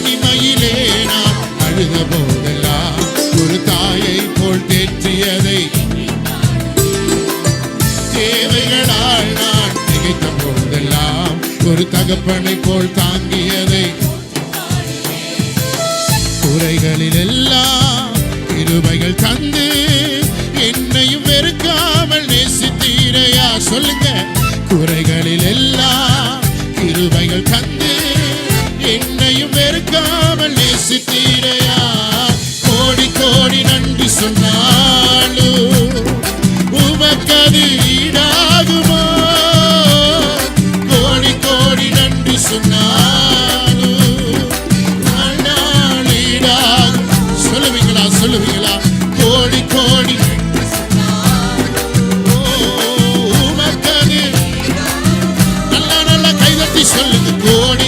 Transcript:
தனிமையிலே நான் அழுத போதெல்லாம் ஒரு தாயை போல் தேற்றியதை தேவைகளால் நான் திகைத்த போதெல்லாம் ஒரு தகப்பனை போல் தாங்கியதை குறைகளில் எல்லாம் இருவைகள் தந்து என்னையும் வெறுக்காமல் நேசித்தீரையா? சொல்லுங்க. குறைகளில் எல்லாம் என்னையும் வெறுக்காமல் நேசித்தீரையா? கோடி கோடி நன்றி சொன்னாலும் உமக்கது ஈடாகுமா? கோடி கோடி நன்றி சொன்னாலும் ஈடாகும். சொல்லுவீங்களா சொல்லுவீங்களா? கோடி கோடி சொல்லுங்க. கோடி